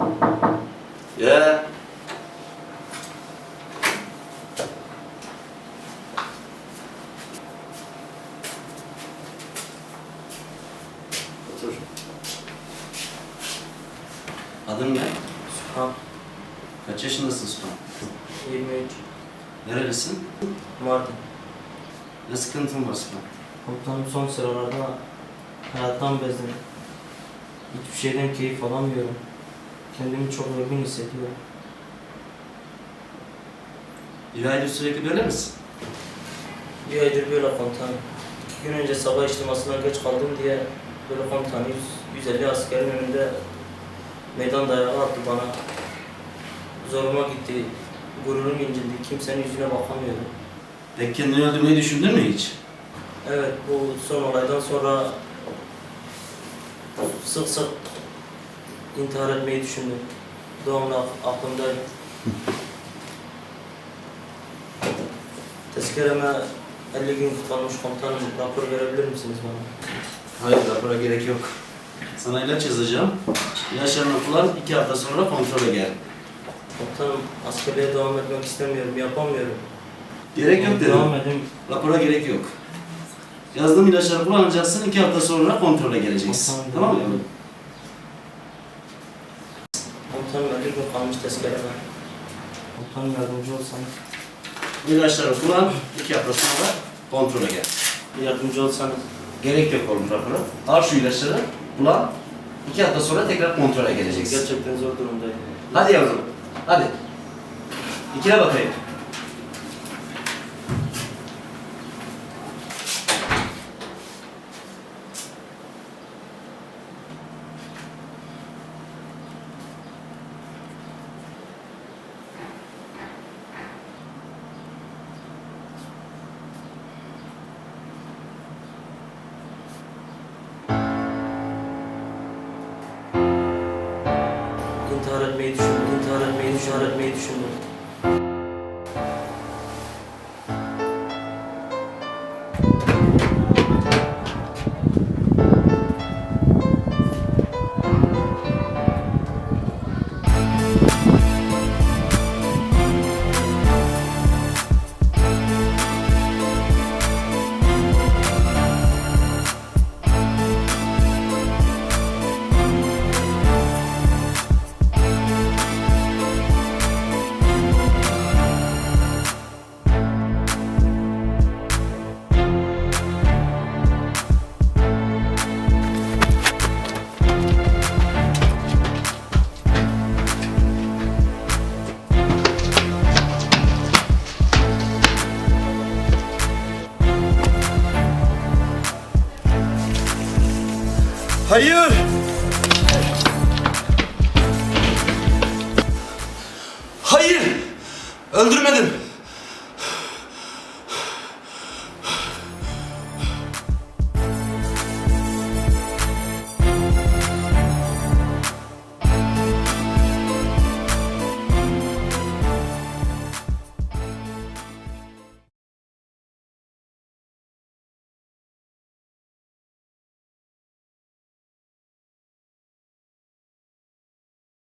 Ya. Otur. Adın ne? Sühan Kaç yaşındasın Sultan? 23 Nerelisin? Mardin. Ne sıkıntın var Sultan? Komutanım son sıralarda hayattan bezdim. Hiçbir şeyden keyif alamıyorum. Kendimi çok yorgun hissediyorum. Bir aydır sürekli böyle misin? Bir aydır böyle komutanım. İki gün önce sabah içtimasına geç kaldım diye böyle komutanı 100, 150 askerin önünde meydan dayağı attı bana. Zoruma gitti. Gururum incildi. Kimsenin yüzüne bakamıyordum. Peki kendini öldürmeyi düşündün mü hiç? Evet bu son olaydan sonra sık sık intihar etmeyi düşündüm. Doğumla aklımdaydı. Tezkereme 50 gün kalmış komutanım rapor verebilir misiniz bana? Hayır, rapora gerek yok. Sana ilaç yazacağım. İlaçlarını kullan, iki hafta sonra kontrole gel. Komutanım askerliğe devam etmek istemiyorum, yapamıyorum. Gerek yok dedim. Devam edin. Rapora gerek yok. Yazdığım ilaçları kullanacaksın, iki hafta sonra kontrole geleceksin. Tamam. Tamam mı yavrum? Komutanım 50 gün kalmış tezkereme. Komutanım yardımcı olsanız. İlaçları kullan, iki hafta sonra kontrole gel. Yardımcı olsanız. Gerek yok oğlum rapora. Al şu ilaçları, kullan. iki hafta sonra tekrar kontrole geleceksin. Gerçekten zor durumdayım. Hadi yavrum, hadi. İkile bakayım. İntihar etmeyi düşündüm, intihar etmeyi, intihar etmeyi düşündüm. Hayır! Hayır! Öldürmedim.